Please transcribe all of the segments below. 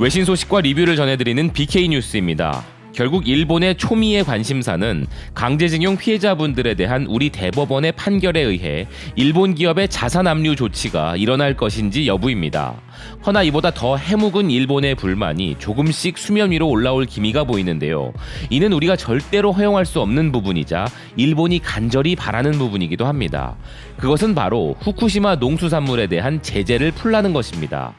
외신 소식과 리뷰를 전해드리는 BK 뉴스입니다. 결국 일본의 초미의 관심사는 강제징용 피해자분들에 대한 우리 대법원의 판결에 의해 일본 기업의 자산 압류 조치가 일어날 것인지 여부입니다. 허나 이보다 더 해묵은 일본의 불만이 조금씩 수면 위로 올라올 기미가 보이는데요. 이는 우리가 절대로 허용할 수 없는 부분이자 일본이 간절히 바라는 부분이기도 합니다. 그것은 바로 후쿠시마 농수산물에 대한 제재를 풀라는 것입니다.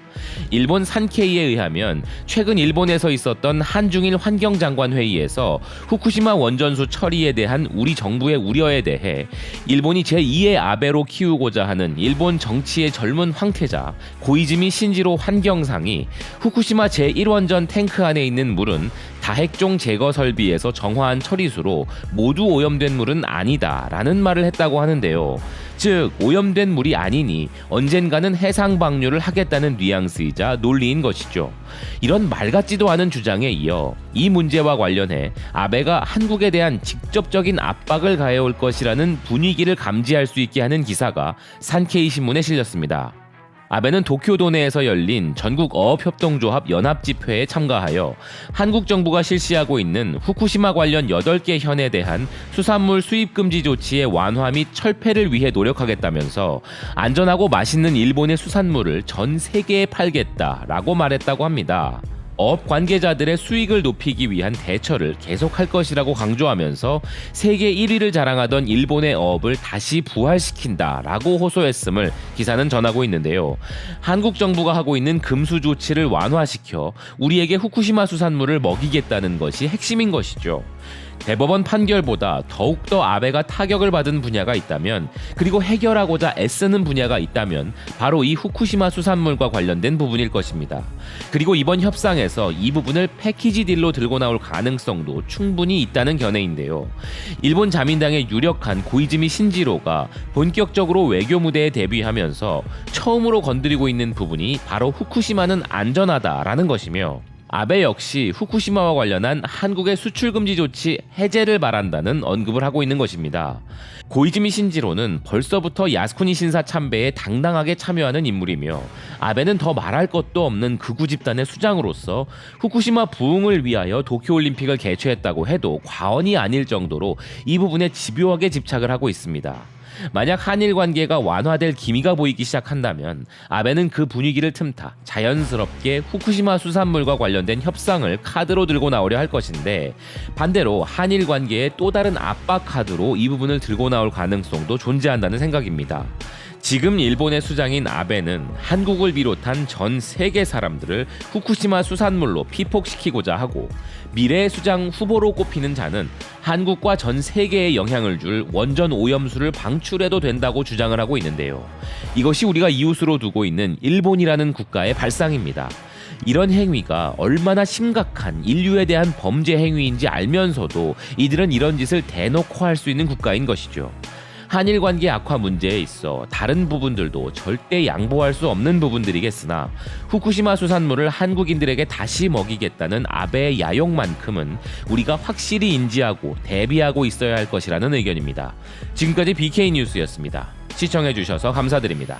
일본 산케이에 의하면 최근 일본에서 있었던 한중일 환경장관 회의에서 후쿠시마 원전수 처리에 대한 우리 정부의 우려에 대해 일본이 제2의 아베로 키우고자 하는 일본 정치의 젊은 황태자 고이즈미 신지로 환경상이 후쿠시마 제1원전 탱크 안에 있는 물은 다핵종 제거 설비에서 정화한 처리수로 모두 오염된 물은 아니다라는 말을 했다고 하는데요. 즉 오염된 물이 아니니 언젠가는 해상 방류를 하겠다는 뉘앙스이자 논리인 것이죠. 이런 말 같지도 않은 주장에 이어 이 문제와 관련해 아베가 한국에 대한 직접적인 압박을 가해올 것이라는 분위기를 감지할 수 있게 하는 기사가 산케이 신문에 실렸습니다. 아베는 도쿄 도 내에서 열린 전국 어업협동조합 연합집회에 참가하여 한국 정부가 실시하고 있는 후쿠시마 관련 8개 현에 대한 수산물 수입 금지 조치의 완화 및 철폐를 위해 노력하겠다면서 안전하고 맛있는 일본의 수산물을 전 세계에 팔겠다라고 말했다고 합니다. 업 관계자들의 수익을 높이기 위한 대처를 계속할 것이라고 강조하면서 세계 1위를 자랑하던 일본의 어업을 다시 부활시킨다라고 호소했음을 기사는 전하고 있는데요. 한국 정부가 하고 있는 금수 조치를 완화시켜 우리에게 후쿠시마 수산물을 먹이겠다는 것이 핵심인 것이죠. 대법원 판결보다 더욱더 아베가 타격을 받은 분야가 있다면 그리고 해결하고자 애쓰는 분야가 있다면 바로 이 후쿠시마 수산물과 관련된 부분일 것입니다. 그리고 이번 협상에서 이 부분을 패키지 딜로 들고 나올 가능성도 충분히 있다는 견해인데요. 일본 자민당의 유력한 고이즈미 신지로가 본격적으로 외교 무대에 데뷔하면서 처음으로 건드리고 있는 부분이 바로 후쿠시마는 안전하다라는 것이며 아베 역시 후쿠시마와 관련한 한국의 수출 금지 조치 해제를 바란다는 언급을 하고 있는 것입니다. 고이즈미 신지로는 벌써부터 야스쿠니 신사 참배에 당당하게 참여하는 인물이며 아베는 더 말할 것도 없는 극우 집단의 수장으로서 후쿠시마 부흥을 위하여 도쿄올림픽을 개최했다고 해도 과언이 아닐 정도로 이 부분에 집요하게 집착을 하고 있습니다. 만약 한일 관계가 완화될 기미가 보이기 시작한다면 아베는 그 분위기를 틈타 자연스럽게 후쿠시마 수산물과 관련된 협상을 카드로 들고 나오려 할 것인데 반대로 한일 관계의 또 다른 압박 카드로 이 부분을 들고 나올 가능성도 존재한다는 생각입니다. 지금 일본의 수장인 아베는 한국을 비롯한 전 세계 사람들을 후쿠시마 수산물로 피폭시키고자 하고 미래의 수장 후보로 꼽히는 자는 한국과 전 세계에 영향을 줄 원전 오염수를 방출해도 된다고 주장을 하고 있는데요. 이것이 우리가 이웃으로 두고 있는 일본이라는 국가의 발상입니다. 이런 행위가 얼마나 심각한 인류에 대한 범죄 행위인지 알면서도 이들은 이런 짓을 대놓고 할 수 있는 국가인 것이죠. 한일 관계 악화 문제에 있어 다른 부분들도 절대 양보할 수 없는 부분들이겠으나 후쿠시마 수산물을 한국인들에게 다시 먹이겠다는 아베의 야욕만큼은 우리가 확실히 인지하고 대비하고 있어야 할 것이라는 의견입니다. 지금까지 BK 뉴스였습니다. 시청해 주셔서 감사드립니다.